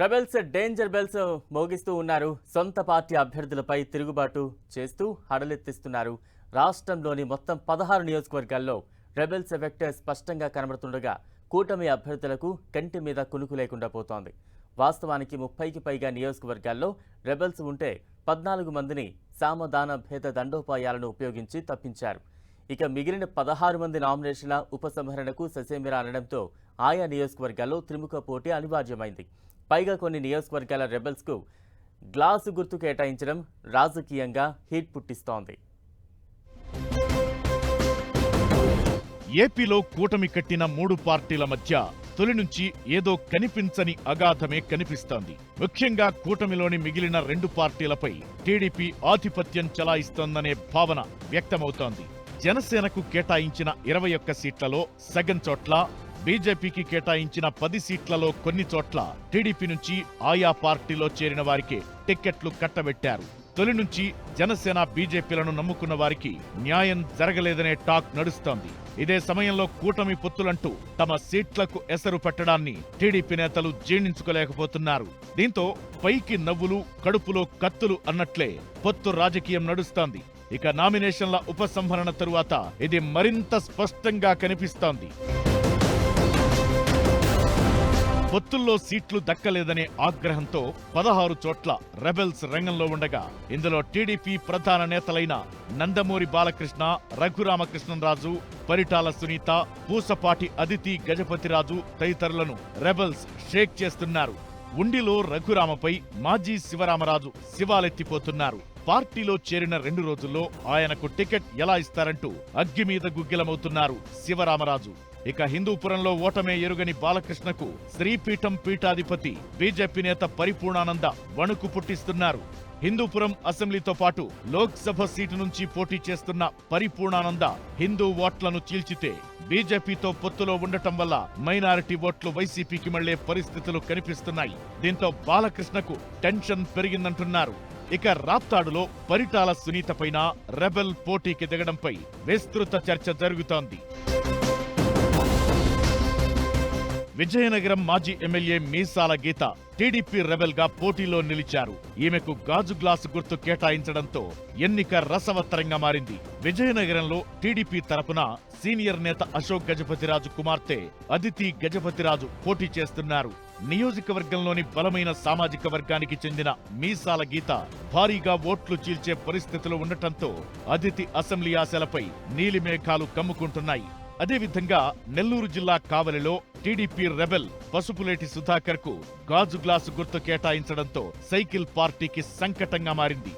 Rebels danger bells మోగిస్తూ ఉన్నారు. సొంత party అభ్యర్థులపై తిరుగుబాటు చేస్తూ హడలెత్తిస్తున్నారు. రాష్ట్రంలోని మొత్తం పదహారు నియోజకవర్గాల్లో రెబెల్స్ వెక్టర్ స్పష్టంగా కనబడుతుండగా కూటమి అభ్యర్థులకు కంటి మీద కునుకు లేకుండా పోతోంది. వాస్తవానికి ముప్పైకి పైగా నియోజకవర్గాల్లో రెబెల్స్ ఉంటే పద్నాలుగు మందిని సామదాన భేద దండోపాయాలను ఉపయోగించి తప్పించారు. ఇక మిగిలిన పదహారు మంది నామినేషన్ల ఉపసంహరణకు ససేమిరా అనడంతో ఆయా నియోజకవర్గాల్లో త్రిముఖ పోటీ అనివార్యమైంది. పైగా కొన్ని నియోజకవర్గాల రెబల్స్కు గ్లాసు గుర్తు కేటాయించడం రాజకీయంగా హీట్ పుట్టిస్తోంది. ఏపీలో కూటమి కట్టిన మూడు పార్టీల మధ్య తొలి నుంచి ఏదో కనిపించని అగాధమే కనిపిస్తోంది. ముఖ్యంగా కూటమిలోని మిగిలిన రెండు పార్టీలపై టీడీపీ ఆధిపత్యం చలాయిస్తోందనే భావన వ్యక్తమవుతోంది. జనసేనకు కేటాయించిన ఇరవై ఒక్క సీట్లలో సగం చోట్ల బీజేపీకి కేటాయించిన పది సీట్లలో కొన్ని చోట్ల టీడీపీ నుంచి ఆయా పార్టీలో చేరిన వారికి టిక్కెట్లు కట్టబెట్టారు. తొలి నుంచి జనసేన బీజేపీలను నమ్ముకున్న వారికి న్యాయం జరగలేదనే టాక్ నడుస్తోంది. ఇదే సమయంలో కూటమి పొత్తులంటూ తమ సీట్లకు ఎసరు పెట్టడాన్ని టీడీపీ నేతలు జీర్ణించుకోలేకపోతున్నారు. దీంతో పైకి నవ్వులు కడుపులో కత్తులు అన్నట్లే పొత్తు రాజకీయం నడుస్తోంది. ఇక నామినేషన్ల ఉపసంహరణ తరువాత ఇది మరింత స్పష్టంగా కనిపిస్తోంది. పొత్తుల్లో సీట్లు దక్కలేదనే ఆగ్రహంతో పదహారు చోట్ల రెబెల్స్ రంగంలో ఉండగా ఇందులో టీడీపీ ప్రధాన నేతలైన నందమూరి బాలకృష్ణ రఘురామకృష్ణరాజు పరిటాల సునీత పూసపాటి అదితి గజపతిరాజు తదితరులను రెబెల్స్ షేక్ చేస్తున్నారు. ఉండిలో రఘురామపై మాజీ శివరామరాజు శివాలెత్తిపోతున్నారు. పార్టీలో చేరిన రెండు రోజుల్లో ఆయనకు టికెట్ ఎలా ఇస్తారంటూ అగ్గిమీద గుగ్గిలమవుతున్నారు శివరామరాజు. ఇక హిందూపురంలో ఓటమే ఎరుగని బాలకృష్ణకు శ్రీపీఠం పీఠాధిపతి బీజేపీ నేత పరిపూర్ణానంద వణుకు పుట్టిస్తున్నారు. హిందూపురం అసెంబ్లీతో పాటు లోక్సభ సీటు నుంచి పోటీ చేస్తున్న పరిపూర్ణానంద హిందూ ఓట్లను చీల్చితే బీజేపీతో పొత్తులో ఉండటం వల్ల మైనారిటీ ఓట్లు వైసీపీకి మళ్ళే పరిస్థితులు కనిపిస్తున్నాయి. దీంతో బాలకృష్ణకు టెన్షన్ పెరిగిందంటున్నారు. ఇక రాప్తాడులో పరిటాల సునీత పైన రెబెల్ పోటీకి దిగడంపై విస్తృత చర్చ జరుగుతోంది. విజయనగరం మాజీ ఎమ్మెల్యే మీసాల గీత టీడీపీ రెబెల్గా పోటీలో నిలిచారు. ఈమెకు గాజు గ్లాసు గుర్తు కేటాయించడంతో ఎన్నిక రసవత్తరంగా మారింది. విజయనగరంలో టీడీపీ తరపున సీనియర్ నేత అశోక్ గజపతిరాజు కుమార్తె అదితి గజపతిరాజు పోటీ చేస్తున్నారు. నియోజకవర్గంలోని బలమైన సామాజిక వర్గానికి చెందిన మీసాల గీత భారీగా ఓట్లు చీల్చే పరిస్థితులు ఉండటంతో అదితి అసెంబ్లీ ఆశలపై నీలిమేఘాలు కమ్ముకుంటున్నాయి. అదేవిధంగా నెల్లూరు జిల్లా కావలిలో టీడీపీ రెబెల్ పసుపులేటి సుధాకర్కు గాజు గ్లాసు గుర్తు కేటాయించడంతో సైకిల్ పార్టీకి సంకటంగా మారింది.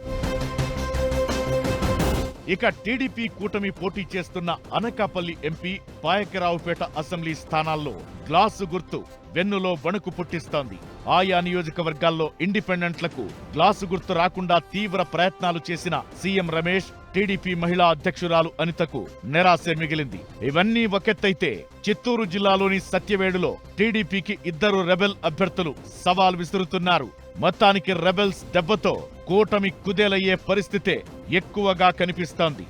ఇక టీడీపీ కూటమి పోటీ చేస్తున్న అనకాపల్లి ఎంపీ పాయకరావుపేట అసెంబ్లీ స్థానాల్లో గ్లాసు గుర్తు వెన్నులో వణుకు పుట్టిస్తోంది. ఆయా నియోజకవర్గాల్లో ఇండిపెండెంట్లకు గ్లాసు గుర్తు రాకుండా తీవ్ర ప్రయత్నాలు చేసిన సీఎం రమేష్ టీడీపీ మహిళా అధ్యక్షురాలు అనితకు నిరాశ మిగిలింది. ఇవన్నీ ఒకెత్తైతే చిత్తూరు జిల్లాలోని సత్యవేడులో టీడీపీకి ఇద్దరు రెబెల్ అభ్యర్థులు సవాల్ విసురుతున్నారు. మొత్తానికి రెబెల్స్ దెబ్బతో కూటమి కుదేలయ్యే పరిస్థితే ఎక్కువగా కనిపిస్తోంది.